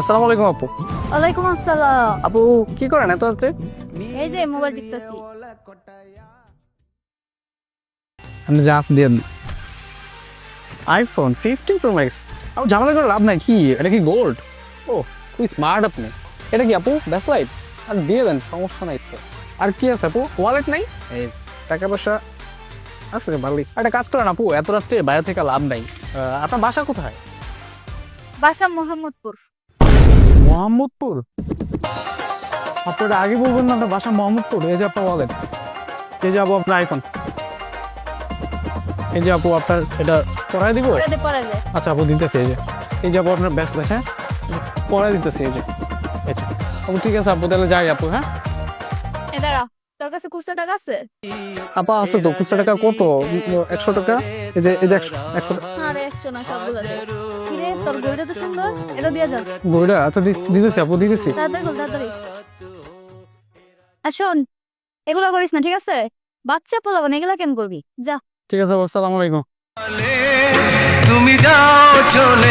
আসসালামু আলাইকুম আপু। ওয়ালাইকুম আসসালাম। আপু কি করেন এত রাত্রে? এই যে মোবাইল টিপতেছি। আপনি জাহাজ দিয়ে আইফোন ফিফটিন প্রো ম্যাক্স আপু ঝামেলা করে লাভ নাই কি? এটা কি গোল্ড ও খুবই স্মার্ট আপনি। এটা কি আপু? ব্যাস লাইট আর দিয়ে দেন সমস্যা নাই তো। আর কি আছে আপু? ওয়ালেট নাই? এই টাকা পয়সা আছে ভালোই একটা কাজ করেন আপু এত রাত্রে বাইরে থেকে লাভ নাই। আহ, আপনার বাসা কোথায়? বাসা মোহাম্মদপুর। মোহাম্মদপুর? আপনারা আগে বলবেন না আপনার বাসা মোহাম্মদপুর এই যে আপনার ওয়ালেট এই যে আপু আপনার আইফোন এই যে আপু আপনার এটা পড়ায় দিব? আচ্ছা আপু দিতেছে এই যে। এই যে আপু আপনার ব্যস্ত হ্যাঁ পড়ায় দিতেছে এই যে। আচ্ছা আপু ঠিক আছে আপু তাহলে যাই আপু হ্যাঁ? এ দাঁড়া তোর কাছে খুচরা টাকা আছে? আপা আছে তো খুচরা টাকা কত? একশো টাকা? এই যে এই যে একশো একশো টাকা। আরে একশো না আছে। কিরে তোর তো সুন্দর এটা দিয়ে আচ্ছা দিতেছি আপু দিতেছি। তাড়াতাড়ি খোল তাড়াতাড়ি। আর শোন এগুলো করিস না ঠিক আছে? বাচ্চা পোলাবো না এগুলা কেন করবি? যা। ঠিক আছে আসসালামু আলাইকুম। তুমি যাও চলে